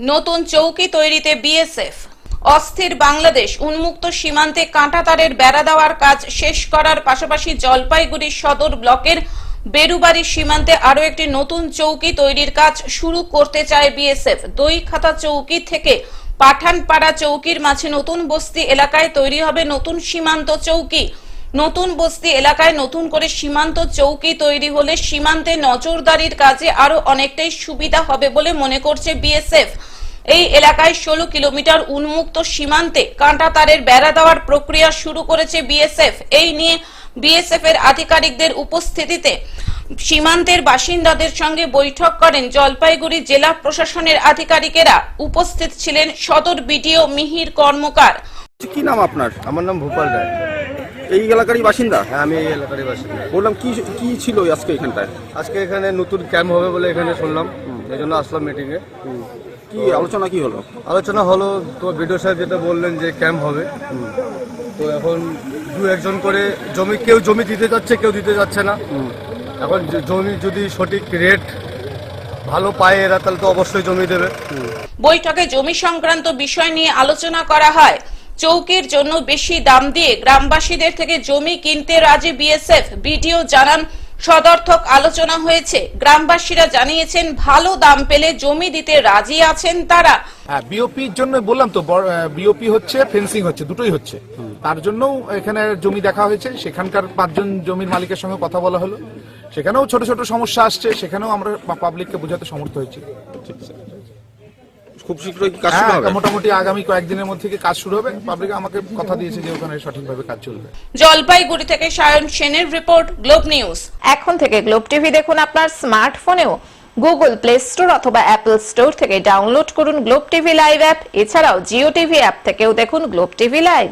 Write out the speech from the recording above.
নতুন চৌকি তৈরিতে বিএসএফ। অস্থির বাংলাদেশ, উন্মুক্ত সীমান্তে কাঁটাতারের বেড়া দেওয়ার কাজ শেষ করার পাশাপাশি জলপাইগুড়ি সদর ব্লকের বেরুবাড়ি সীমান্তে আরও একটি নতুন চৌকি তৈরির কাজ শুরু করতে চায় বিএসএফ। দইখাতা চৌকি থেকে পাঠানপাড়া চৌকির মাঝে নতুন বস্তি এলাকায় তৈরি হবে নতুন সীমান্ত চৌকি। নতুন বস্তি এলাকায় নতুন করে সীমান্ত চৌকি তৈরি হলে সীমান্তে নজরদারির কাজে আরও অনেকটাই সুবিধা হবে বলে মনে করছে বিএসএফ। এই এলাকায় ষোলো কিলোমিটার উন্মুক্ত সীমান্তে কাঁটা তারের বেড়া দেওয়ার প্রক্রিয়া শুরু করেছে বিএসএফ। এই নিয়ে বিএসএফ এর আধিকারিকদের উপস্থিতিতে সীমান্তের বাসিন্দাদের সঙ্গে বৈঠক করেন জলপাইগুড়ি জেলা প্রশাসনের আধিকারিকেরা। উপস্থিত ছিলেন সদর বিডিও মিহির কর্মকার। কি নাম আপনার? আমার নাম ভূপাল রায়। এই এলাকারই বাসিন্দা? হ্যাঁ আমি এই এলাকারই বাসিন্দা। বললাম কি কি ছিল আজকে এখানটায়? আজকে এখানে নতুন ক্যাম্প হবে বলে এখানে শুনলাম। এই জন্য আসলাম মিটিংয়ে কি আলোচনা কি হলো? আলোচনা হলো তো বিডিও সাহেব যেটা বললেন যে ক্যাম্প হবে। তো এখন দু একজন করে জমি কেউ জমি দিতে যাচ্ছে কেউ দিতে যাচ্ছে না। এখন জমি যদি সঠিক রেট ভালো পায় এরা তাহলে তো অবশ্যই জমি দেবে। বৈঠকে জমি সংক্রান্ত বিষয় নিয়ে আলোচনা করা হয়। চৌকির জন্য বেশি দাম দিয়ে গ্রামবাসীদের থেকে জমি কিনতে রাজি বিএসএফ। বিডিও জানান, সদর্থক আলোচনা হয়েছে। গ্রামবাসীরা জানিয়েছেন, ভালো দাম পেলে জমি দিতে রাজি আছেন তারা। হ্যাঁ বিওপির জন্য বললাম তো বিওপি হচ্ছে, ফেন্সিং হচ্ছে, দুটোই হচ্ছে। তার জন্য এখানে জমি দেখা হয়েছে, সেখানকার পাঁচজন জমির মালিকের সঙ্গে কথা বলা হলো। সেখানেও ছোট ছোট সমস্যা আসছে, সেখানেও আমরা পাবলিককে বোঝাতে সমর্থ হয়েছি। খুব শীঘ্রই কি কাজ শুরু হ্যাঁ হবে। মোটামুটি আগামী কয়েকদিনের মধ্যে থেকে কাজ শুরু হবে। পাবলিক আমাকে কথা দিয়েছে যে ওখানে সঠিকভাবে কাজ চলবে। জলপাইগুড়ি থেকে সায়ন সেনের রিপোর্ট গ্লোব নিউজ। এখন থেকে গ্লোব টিভি দেখুন আপনার স্মার্টফোনেও গুগল প্লে স্টোর অথবা অ্যাপল স্টোর থেকে ডাউনলোড করুন গ্লোব টিভি লাইভ অ্যাপ এছাড়াও জিও টিভি অ্যাপ থেকেও দেখুন গ্লোব টিভি লাইভ